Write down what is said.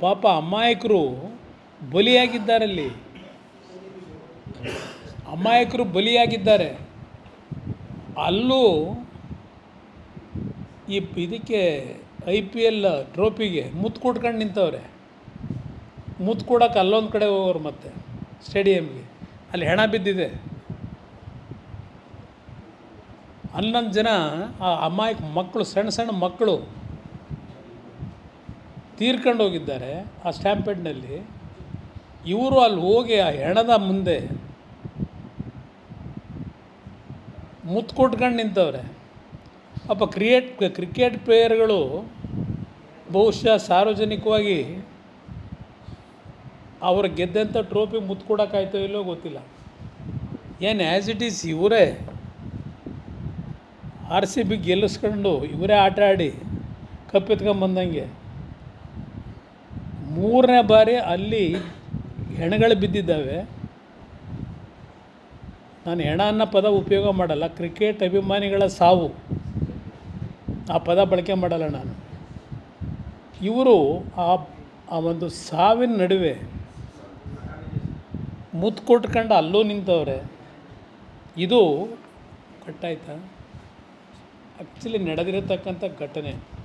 ಪಾಪ ಅಮಾಯಕರು ಬಲಿಯಾಗಿದ್ದಾರಲ್ಲಿ. ಅಮಾಯಕರು ಬಲಿಯಾಗಿದ್ದಾರೆ. ಅಲ್ಲೂ ಈ ಇದಕ್ಕೆ ಐ ಪಿ ಎಲ್ ಟ್ರೋಫಿಗೆ ಮುತ್ತು ಕೊಟ್ಕೊಂಡು ನಿಂತವ್ರೆ. ಮುತ್ತು ಕೊಡೋಕೆ ಅಲ್ಲೊಂದು ಕಡೆ ಹೋಗೋರು ಮತ್ತೆ ಸ್ಟೇಡಿಯಮ್ಗೆ ಅಲ್ಲಿ ಹೆಣ ಬಿದ್ದಿದೆ. ಹನ್ನೊಂದು ಜನ ಆ ಅಮಾಯಕ ಮಕ್ಕಳು ಸಣ್ಣ ಸಣ್ಣ ಮಕ್ಕಳು ತೀರ್ಕೊಂಡು ಹೋಗಿದ್ದಾರೆ ಆ ಸ್ಟ್ಯಾಂಪೆಡ್ನಲ್ಲಿ. ಇವರು ಅಲ್ಲಿ ಹೋಗಿ ಆ ಹೆಣದ ಮುಂದೆ ಮುತ್ತು ಕೊಟ್ಕೊಂಡು ನಿಂತವ್ರೆ. ಅಪ್ಪ ಕ್ರಿಯೇಟ್, ಕ್ರಿಕೆಟ್ ಪ್ಲೇಯರ್ಗಳು ಬಹುಶಃ ಸಾರ್ವಜನಿಕವಾಗಿ ಅವ್ರು ಗೆದ್ದಂಥ ಟ್ರೋಫಿ ಮುತ್ತು ಕೊಡೋಕ್ಕಾಯ್ತೋ ಇಲ್ಲೋ ಗೊತ್ತಿಲ್ಲ. ಏನು ಆ್ಯಸ್ ಇಟ್ ಈಸ್ ಇವರೇ ಆರ್ ಸಿ ಬಿ ಗೆಲ್ಲಿಸ್ಕೊಂಡು ಇವರೇ ಆಟ ಆಡಿ ಕಪ್ಪೆತ್ಕೊಂಬಂದಂಗೆ ಮೂರನೇ ಬಾರಿ ಅಲ್ಲಿ ಹೆಣಗಳು ಬಿದ್ದಿದ್ದಾವೆ. ನಾನು ಹೆಣ ಅನ್ನೋ ಪದ ಉಪಯೋಗ ಮಾಡಲ್ಲ, ಕ್ರಿಕೆಟ್ ಅಭಿಮಾನಿಗಳ ಸಾವು. ಆ ಪದ ಬಳಕೆ ಮಾಡಲ್ಲ ನಾನು. ಇವರು ಆ ಆ ಒಂದು ಸಾವಿನ ನಡುವೆ ಮುತ್ತು ಕೊಟ್ಕೊಂಡು ಅಲ್ಲೂ ನಿಂತವ್ರೆ. ಇದು ಕಟ್ಟಾಯ್ತಾ? ಆ್ಯಕ್ಚುಲಿ ನಡೆದಿರತಕ್ಕಂಥ ಘಟನೆ.